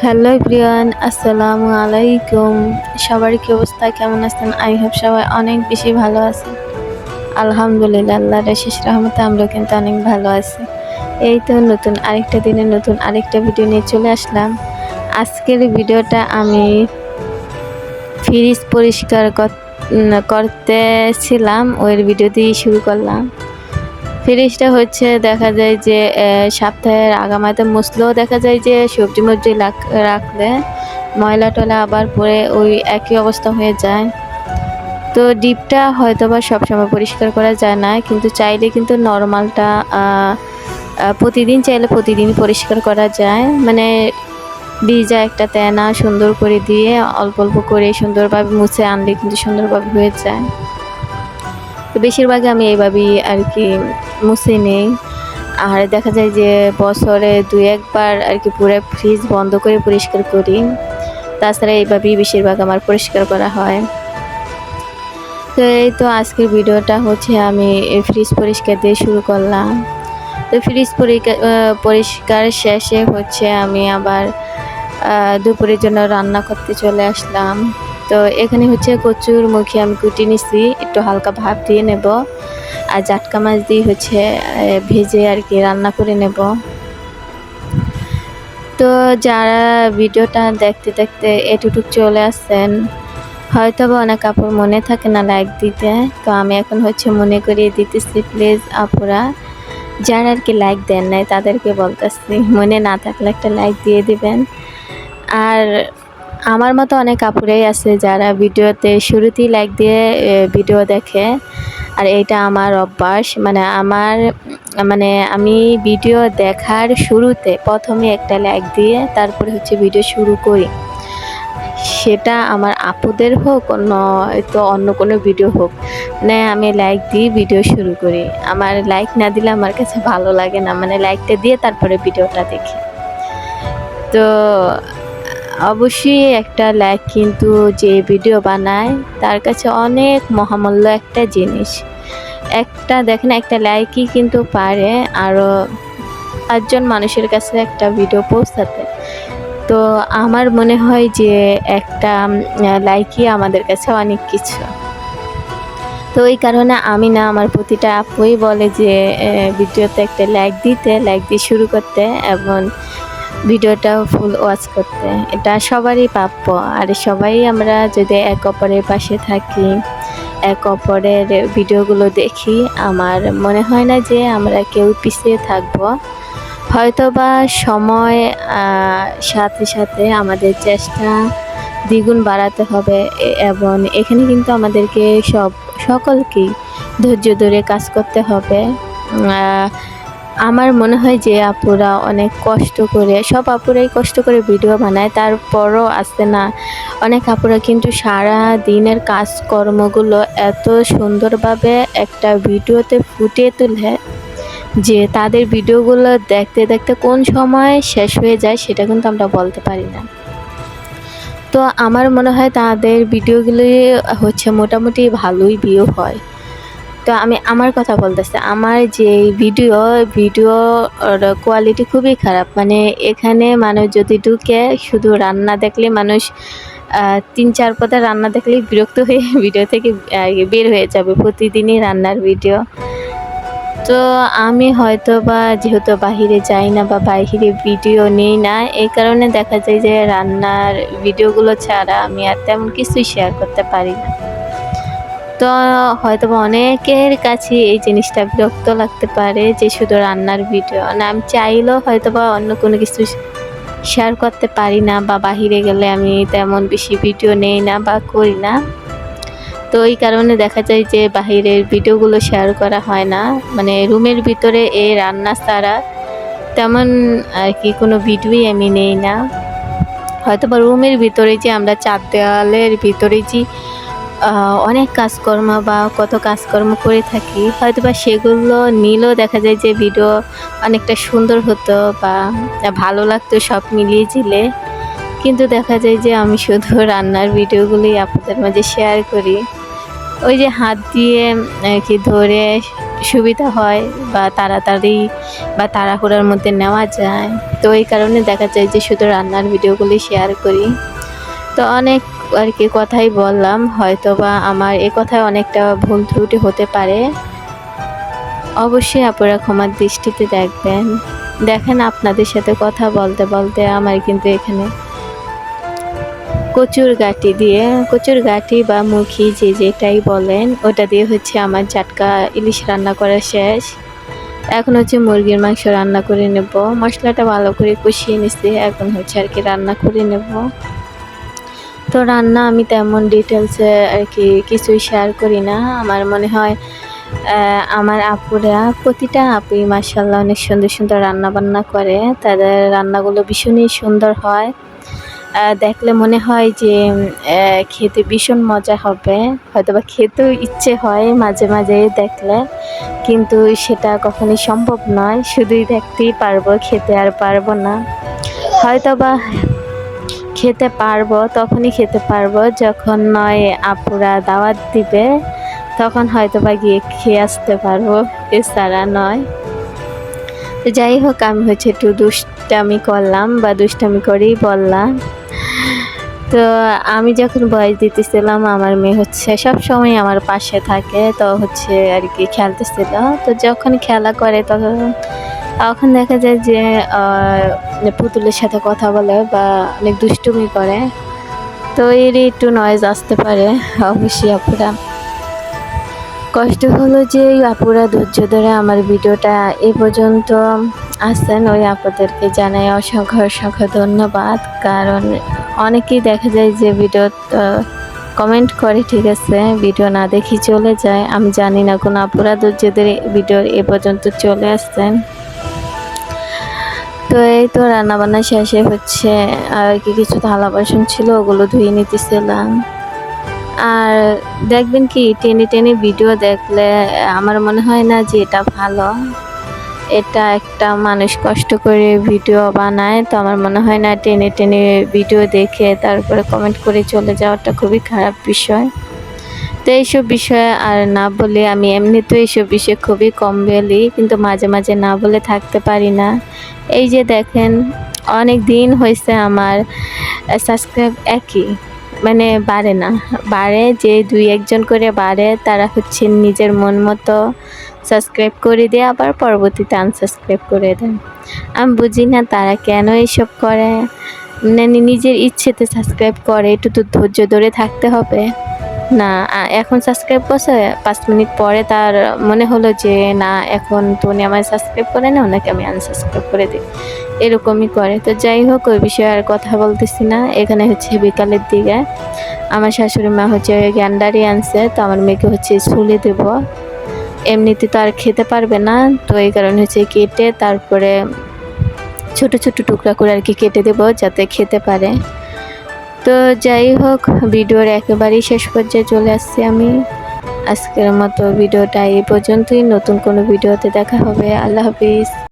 Hello Priyan আসসালামু আলাইকুম। সবার কি অবস্থা? কেমন আছেন? আই হোপ সবাই অনেক বেশি ভালো আছে আলহামদুলিল্লাহ আল্লাহ শেষ রহমতে আমরা কিন্তু অনেক ভালো আছি। এই তো নতুন আরেকটা দিনে নতুন আরেকটা ভিডিও নিয়ে চলে আসলাম। আজকের ভিডিওটা আমি ফ্রিজ পরিষ্কার কর- করতেছিলাম, ওই ভিডিও দিয়ে শুরু করলাম। ফ্রিজটা হচ্ছে দেখা যায় যে সপ্তাহের আগামাতে মুসলেও দেখা যায় যে, সবজি মবজি রাখলে ময়লা টলা আবার পরে ওই একই অবস্থা হয়ে যায়। তো ডিপটা হয়তো বা সবসময় পরিষ্কার করা যায় না, কিন্তু চাইলে কিন্তু নর্মালটা প্রতিদিন চাইলে প্রতিদিন পরিষ্কার করা যায়। মানে ভিজা একটা তেনা সুন্দর করে দিয়ে অল্প অল্প করে সুন্দরভাবে মুছে আনলে কিন্তু সুন্দরভাবে হয়ে যায়। তো বেশিরভাগ আমি এইভাবেই আর কি মুছে নেই। আর দেখা যায় যে বছরে দুই একবার আর কি পুরো ফ্রিজ বন্ধ করে পরিষ্কার করি। তাছাড়া এইভাবেই বেশিরভাগ আমার পরিষ্কার করা হয়। তো এই তো আজকের ভিডিওটা হচ্ছে আমি এই ফ্রিজ পরিষ্কার দিয়ে শুরু করলাম। তো ফ্রিজ পরিষ্কার শেষে হচ্ছে আমি আবার দুপুরের জন্য রান্না করতে চলে আসলাম। তো এখানে হচ্ছে কচুর মুখে আমি কুটি নিছি, একটু হালকা ভাপ দিয়ে নেব। আর জাটকা মাছ দিয়ে হচ্ছে ভেজে আর কি রান্না করে নেব। তো যারা ভিডিওটা দেখতে দেখতে এটুটুক চলে আসছেন হয়তো বা অনেক কাপড় মনে থাকে না লাইক দিতে। তো আমি এখন হচ্ছে মনে করিয়ে দিতেছি প্লিজ আপুরা, যারা আর কি লাইক দেন নাই তাদেরকে বলতেছি, মনে না থাকলে একটা লাইক দিয়ে দিবেন। আর আমার মতো অনেক কাপড়েই আছে যারা ভিডিওতে শুরুতেই লাইক দিয়ে ভিডিও দেখে। আর এটা আমার অভ্যাস। মানে আমার মানে আমি ভিডিও দেখার শুরুতে প্রথমে একটা লাইক দিয়ে তারপরে হচ্ছে ভিডিও শুরু করি। সেটা আমার আপুদের হোক, অন্য তো অন্য কোনো ভিডিও হোক। মানে আমি লাইক দিয়ে ভিডিও শুরু করি। আমার লাইক না দিলে আমার কাছে ভালো লাগে না। মানে লাইকটা দিয়ে তারপরে ভিডিওটা দেখি। তো অবশ্যই একটা লাইক কিন্তু যে ভিডিও বানায়, তার কাছে অনেক মহামূল্য একটা জিনিস। একটা দেখেন, একটা লাইকই কিন্তু পারে আরও পাঁচজন মানুষের কাছে একটা ভিডিও পৌঁছাতে। তো আমার মনে হয় যে একটা লাইকই আমাদের কাছে অনেক কিছু। তো ওই কারণে আমি না, আমার প্রতিটা আপুই বলে যে ভিডিওতে একটা লাইক দিতে লাইক দিয়ে শুরু করতে এবং ভিডিওটা ফুল ওয়াচ করতে। এটা সবারই প্রাপ্য। আর সবাই আমরা যদি এক অপরের পাশে থাকি, এক অপরের ভিডিওগুলো দেখি, আমার মনে হয় না যে আমরা কেউ পিছিয়ে থাকব। হয়তোবা সময় সাথে সাথে আমাদের চেষ্টা দ্বিগুণ বাড়াতে হবে। এবং এখানে কিন্তু আমাদেরকে সব, সকলকেই ধৈর্য ধরে কাজ করতে হবে। আমার মনে হয় যে আপুরা অনেক কষ্ট করে, সব আপুরাই কষ্ট করে ভিডিও বানায়, তারপরও আসতে না। অনেক আপুরা কিন্তু সারা দিনের কাজকর্মগুলো এত সুন্দরভাবে একটা ভিডিওতে ফুটিয়ে তুলে যে তাদের ভিডিওগুলো দেখতে দেখতে কোন সময় শেষ হয়ে যায় সেটা কিন্তু আমরা বলতে পারি না। তো আমার মনে হয় তাদের ভিডিওগুলি হচ্ছে মোটামুটি ভালোই ভিউ হয়। তো আমি আমার কথা বলতেছি, আমার যে ভিডিও ভিডিও কোয়ালিটি খুবই খারাপ। মানে এখানে মানুষ যদি ঢুকে শুধু রান্না দেখলে মানুষ তিন চার পদে রান্না দেখলে বিরক্ত হয়ে ভিডিও থেকে বের হয়ে যাবে প্রতিদিনই রান্নার ভিডিও তো আমি হয়তো বা যেহেতু বাহিরে যাই না বা বাহিরে ভিডিও নেই না, এই কারণে দেখা যায় যে রান্নার ভিডিওগুলো ছাড়া আমি আর তেমন কিছুই শেয়ার করতে পারি না। তো হয়তো অনেকের কাছে এই জিনিসটা বিরক্ত লাগতে পারে যে শুধু রান্নার ভিডিও। না, আমি চাইলেও হয়তো বা অন্য কোনো কিছু শেয়ার করতে পারি না বা বাহিরে গেলে আমি তেমন বেশি ভিডিও নেই না বা করি না। তো এই কারণে দেখা যায় যে বাহিরের ভিডিওগুলো শেয়ার করা হয় না। মানে রুমের ভিতরে এই রান্না ছাড়া তেমন আর কি কোনো ভিডিওই আমি নেই না। হয়তো বা রুমের ভিতরে যে আমরা চার দেওয়ালের ভিতরে যে অনেক কাজকর্ম বা কত কাজকর্ম করে থাকি হয়তো বা সেগুলো নিলেও দেখা যায় যে ভিডিও অনেকটা সুন্দর হতো বা ভালো লাগতো সব মিলিয়ে ঝিলে কিন্তু দেখা যায় যে আমি শুধু রান্নার ভিডিওগুলি আপনাদের মাঝে শেয়ার করি। ওই যে হাত দিয়ে কি ধরে সুবিধা হয় বা তাড়াতাড়ি বা তাড়াহুড়োর মধ্যে নেওয়া যায়, তো এই কারণে দেখা যায় যে শুধু রান্নার ভিডিওগুলি শেয়ার করি। তো অনেক আর কি কথাই বললাম হয়তো বা আমার এ কথায় অনেকটা ভুল ত্রুটি হতে পারে। অবশ্যই আপনারা ক্ষমার দৃষ্টিতে দেখবেন। দেখেন আপনাদের সাথে কথা বলতে বলতে আমার কিন্তু এখানে কচুর গাটি দিয়ে, কচুর গাটি বা মুখি যে যেটাই বলেন, ওটা দিয়ে হচ্ছে আমার চাটকা ইলিশ রান্না করা শেষ। এখন হচ্ছে মুরগির মাংস রান্না করে নেব। মশলাটা ভালো করে কষিয়ে নিছি, এখন হচ্ছে আর কি রান্না করে নেব। তো রান্না আমি তেমন ডিটেলসে আর কি কিছুই শেয়ার করি না। আমার মনে হয় আমার আপুরা প্রতিটা আপুই মাসাল্লাহ অনেক সুন্দর সুন্দর রান্না বান্না করে। তাদের রান্নাগুলো ভীষণই সুন্দর হয়। দেখলে মনে হয় যে খেতে ভীষণ মজা হবে। হয়তো বা খেতেও ইচ্ছে হয় মাঝে মাঝে দেখলে। কিন্তু সেটা কখনোই সম্ভব নয়। শুধুই দেখতেই পারব, খেতে আর পারব না। হয়তো বা খেতে পারব, তখনই খেতে পারব। যখন নয়, আপুরা দাওয়াত দিবে, তখন হয়তো বা গিয়ে খেয়ে আসতে পারব, এছাড়া নয়। তো যাই হোক, আমি হচ্ছে একটু দুষ্টামি করলাম বা দুষ্টামি করেই বললাম। তো আমি যখন বয়স দিতেছিলাম, আমার মেয়ে হচ্ছে সব সময় আমার পাশে থাকে, তো হচ্ছে আর কি খেলতেছিল। তো যখন খেলা করে, তখন তখন দেখা যায় যে পুতুলের সাথে কথা বলে বা অনেক দুষ্টুমি করে। তো এরই একটু নয়েজ আসতে পারে, অবশ্যই আপুরা। কষ্ট হলো যে এই আপুরা ধৈর্য ধরে আমার ভিডিওটা এ পর্যন্ত আসছেন। ওই আপুদেরকে জানাই অসংখ্য অসংখ্য ধন্যবাদ। কারণ অনেকেই দেখা যায় যে ভিডিও কমেন্ট করে, ঠিক আছে, ভিডিও না দেখি চলে যায়। আমি জানি না কোনো আপুরা ধৈর্যদের ভিডিও এ পর্যন্ত চলে আসছেন। তো এই তো রান্নাবান্না শেষে হচ্ছে আর কি কিছু থালা বাসন ছিল, ওগুলো ধুয়ে নিতেছিলাম। আর দেখবেন কি, টেনে টেনে ভিডিও দেখলে আমার মনে হয় না যে এটা ভালো। এটা একটা মানুষ কষ্ট করে ভিডিও বানায়, তো আমার মনে হয় না টেনে টেনে ভিডিও দেখে তারপরে কমেন্ট করে চলে যাওয়াটা খুবই খারাপ বিষয়। তো এইসব বিষয়ে আর না বলে আমি এমনি তো এইসব বিষয়ে খুবই কম বলি, কিন্তু মাঝে মাঝে না বলে থাকতে পারি না। এই যে দেখেন, অনেক দিন হয়েছে আমার সাবস্ক্রাইব একই মানে বাড়ে না। বাড়ে যে দুই একজন করে বাড়ে, তারা হচ্ছে নিজের মন মতো সাবস্ক্রাইব করে দিয়ে আবার পরবর্তীতে আনসাবস্ক্রাইব করে দেন। আমি বুঝি না তারা কেন এইসব করে। মানে নিজের ইচ্ছেতে সাবস্ক্রাইব করে, একটু তো ধৈর্য ধরে থাকতে হবে। না এখন সাবস্ক্রাইব করছে, পাঁচ মিনিট পরে তার মনে হলো যে, না, এখন তো উনি আমায় সাবস্ক্রাইব করে না, ওনাকে আমি আনসাবস্ক্রাইব করে দিই। এরকমই করে। তো যাই হোক, ওই বিষয়ে আর কথা বলতেছি না। এখানে হচ্ছে বিকালের দিকে। আমার শাশুড়ি মা হচ্ছে গ্যান্ডারি আনছে, তো আমার মেয়েকে হচ্ছে স্কুলে দেব। এমনিতে তো আর খেতে পারবে না, তো এই কারণে হচ্ছে কেটে তারপরে ছোট ছোট টুকরা করে আর কি কেটে দেবো, যাতে খেতে পারে। তো যাই হোক, ভিডিওর একেবারেই শেষ পর্যায়ে চলে আসছি আমি। আজকের মতো ভিডিওটা এই পর্যন্তই। নতুন কোনো ভিডিওতে দেখা হবে। আল্লাহ হাফিজ।